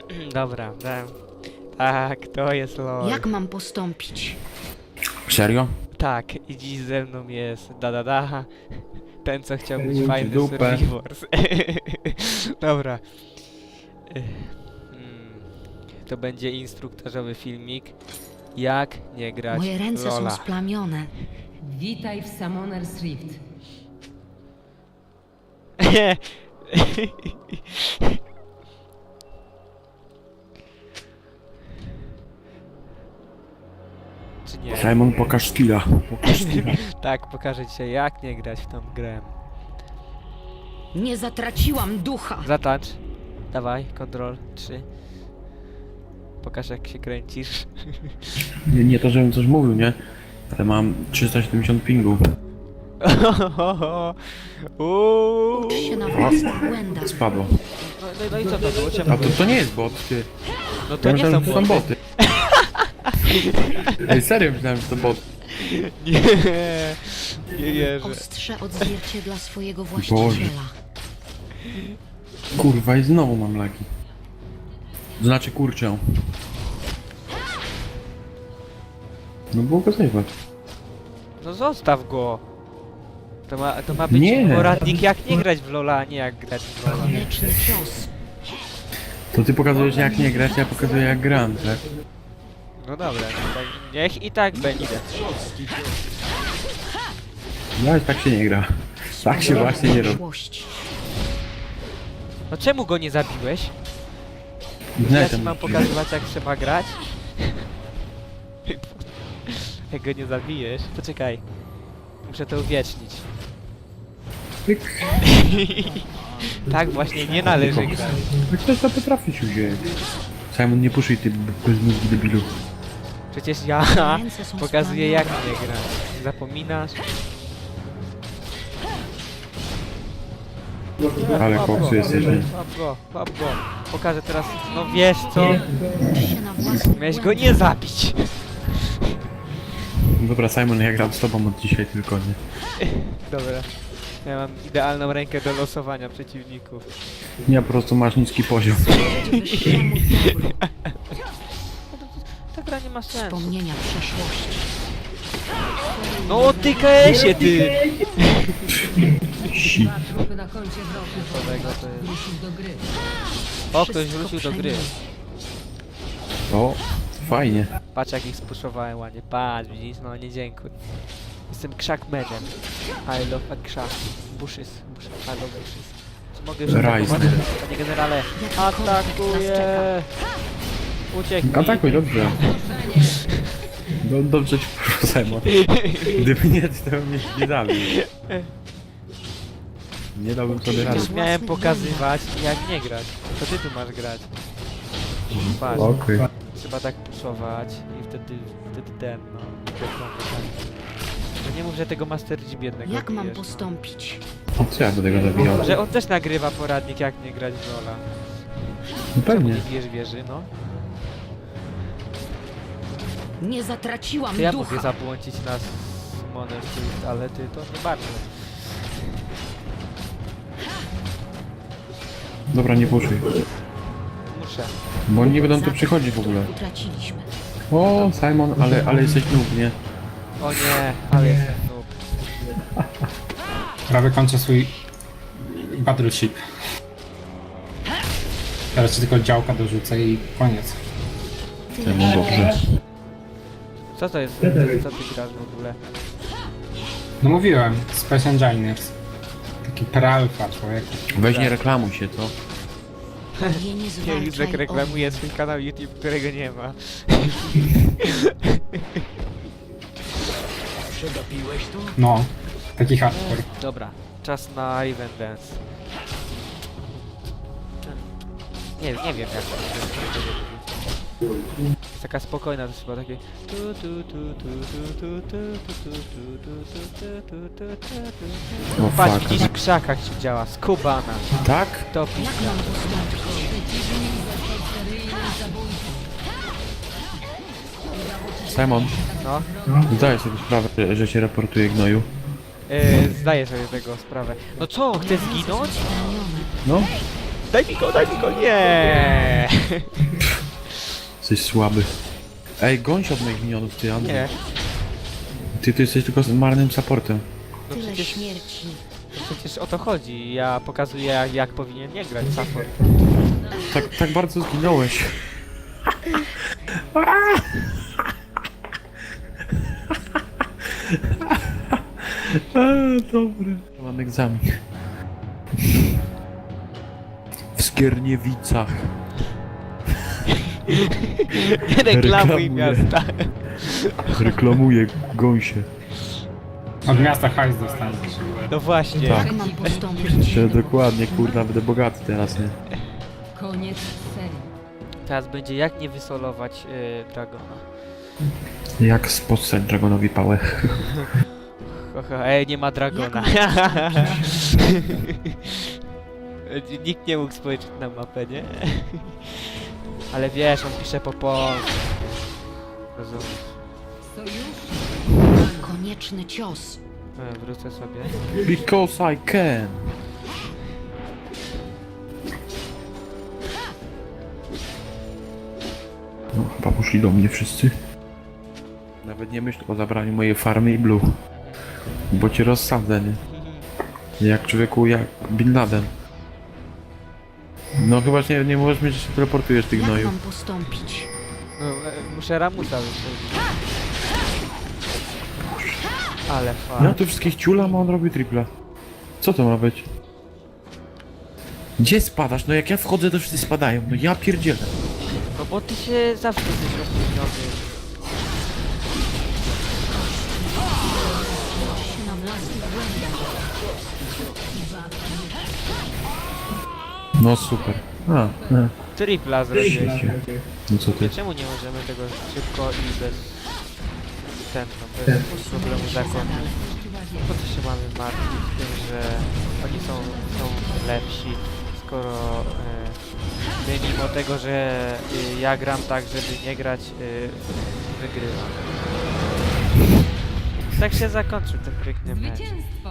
Dobra, dam. Tak, to jest lol. Jak mam postąpić? Serio? Tak, i dziś ze mną jest da da da. Ten co chciał być ci fajny dupę. Survivors. Dobra. Ech, mm, To będzie instruktażowy filmik. Jak nie grać Moje ręce Lola. są splamione. Witaj w Summoner's Rift. Simon, pokaż skilla. Pokaż skilla. Tak, pokażę ci jak nie grać w tą grę. Nie zatraciłam ducha. Zatacz. Dawaj, kontrol 3. Pokaż jak się kręcisz. Nie, nie to, żebym coś mówił, nie? Ale mam 370 pingów. Uuu. Ucz się na własnych błędach. Spadło. No, no, no i co to było? A to, to nie jest bot, ty. No to Ja nie myślałem, są że to są boty. boty. Ej, serio myślałem, że to bot. Nie, nie wierzę. Ostrze odzwierciedla swojego właściciela. Kurwa, i znowu mam lagi. Znaczy kurczę. No było go zajebać. No zostaw go. To ma, to ma być Nie. poradnik jak nie grać w Lola, a nie jak grać w Lola. Mleczny cios. To ty pokazujesz jak nie grać, ja pokazuję jak gram, tak? No dobra, tak, niech i tak będzie. No i tak się nie gra. Tak się właśnie nie robi. No czemu go nie zabiłeś? Ja ci mam pokazywać jak trzeba grać? jak go nie zabijesz? Poczekaj. Muszę to uwiecznić. tak właśnie nie należy grać. Ktoś to potrafi się wziąć. Simon, nie puszuj ty bezmózgi debilu. Przecież ja pokazuję jak splamione. nie grać. Zapominasz? Ale Łap koksu go, jesteś, nie? Łap go, łap go. Pokażę teraz. No wiesz co? Miałeś go nie zabić. Dobra, Simon, ja gram z tobą od dzisiaj tylko, nie? Dobra. Ja mam idealną rękę do losowania przeciwników. Nie, po prostu masz niski poziom. ma sensu. Wspomnienia przeszłości. No ty KS-ie ty! Si. Dwa trupy na koncie wrogu. Tego to jest. Wrócił do gry. O, ktoś Wszystko wrócił do gry. O, fajnie. Patrz jak ich spuszowałem ładnie. Patrz, widzisz? No nie dziękuję. Jestem krzakmenem. I love a krzak. Bushes. Bushes. I love bushes. Czy mogę już Rise. atakować? Panie generale. Nas Atakuję! czeka. Ucieknij. Atakuj, dobrze. Do, dobrze ci poszło, Simon. Gdyby nie, to bym mnie nie zabił. Nie dałbym sobie rady. Przecież miałem pokazywać jak nie grać. To ty tu masz grać. Patrz. Okej. Trzeba tak puszować i wtedy, wtedy ten, no. tak. No nie mów, że tego Master G biednego Jak mam bijesz, no. postąpić? Co ja do tego zabijał? Że on też nagrywa poradnik jak nie grać w Lola. No pewnie. Nie bijesz wieży, no. Nie zatraciłam To ja ducha. mogę ale ty to nie bardzo. Dobra, nie puszuj. Muszę. Bo oni nie będą tu przychodzić w ogóle. Utraciliśmy. O, Simon, ale, ale jesteś noob, nie? O nie, ale jestem noob. Prawie kończę swój battleship. Teraz tylko działka dorzucę i koniec. Simon, dobrze. Co to jest? Co ty grasz w ogóle? No mówiłem, Space Engineers. Taki prealfa człowieku. Weź nie reklamuj się, co? Nie, nie Ja zwalczaj reklamuje swój kanał YouTube, którego nie ma. No, taki hardcore. Dobra, czas na Riven Dance. Nie, nie wiem jak to jest taka spokojna, to chyba takie... O, Patrz, fuck. widzisz, krzakach się działa, skubana. Tak? To pizda. Simon, No, zdaję sobie sprawę, że się raportuje gnoju. yy, zdaję sobie tego sprawę. No co, chcę zginąć? No? Daj mi go, daj mi go, nie! Jesteś słaby. Ej, goń się od moich minionów, ty Andrzej. Nie, Ty, ty jesteś tylko z marnym supportem. no Tyle przecież, śmierci. no przecież o to chodzi. Ja pokazuję jak, jak powinien nie grać support. Tak, tak bardzo zginąłeś. A, dobry. Mam egzamin. W Skierniewicach. Nie reklamuj Reklamuję. miasta. Reklamuję gąsie. Od miasta hajs dostaniesz. No właśnie. Tak. Mam postąpić? Dokładnie, kurna, będę bogaty teraz, nie? Koniec serii. Teraz będzie jak nie wysolować y, Dragona. Jak spostać Dragonowi pałę. Ho, ho, Ej, nie ma Dragona. Nikt nie mógł spojrzeć na mapę, nie? Ale wiesz, on pisze po polsku. Rozumiesz? Konieczny cios. E, Wrócę sobie. Because I can. No, chyba poszli do mnie wszyscy. Nawet nie myśl o zabraniu mojej farmy i blue. Bo cię rozsadzę, nie? Jak człowieku, jak Bin Laden. No chyba nie, nie możesz mieć, że się teleportujesz, ty Jak gnoju. mam postąpić? No, e, muszę Ramusa. Ale fajnie. tu wszystkich ciulam, a on robi tripla. Co to ma być? Gdzie spadasz? No jak ja wchodzę, to wszyscy spadają. No ja pierdzielę. No bo ty się zawsze jesteś. Na własnych błędach. No super. A, a. Tripla zrobiłeś. No co ty? Czemu nie możemy tego szybko i bez... Ten, no, bez problemu zakończyć? Po co się mamy martwić tym, że oni są, są lepsi, skoro e, my mimo tego, że e, ja gram tak, żeby nie grać, e, wygrywam. Tak się zakończył ten piękny mecz. zwycięstwo.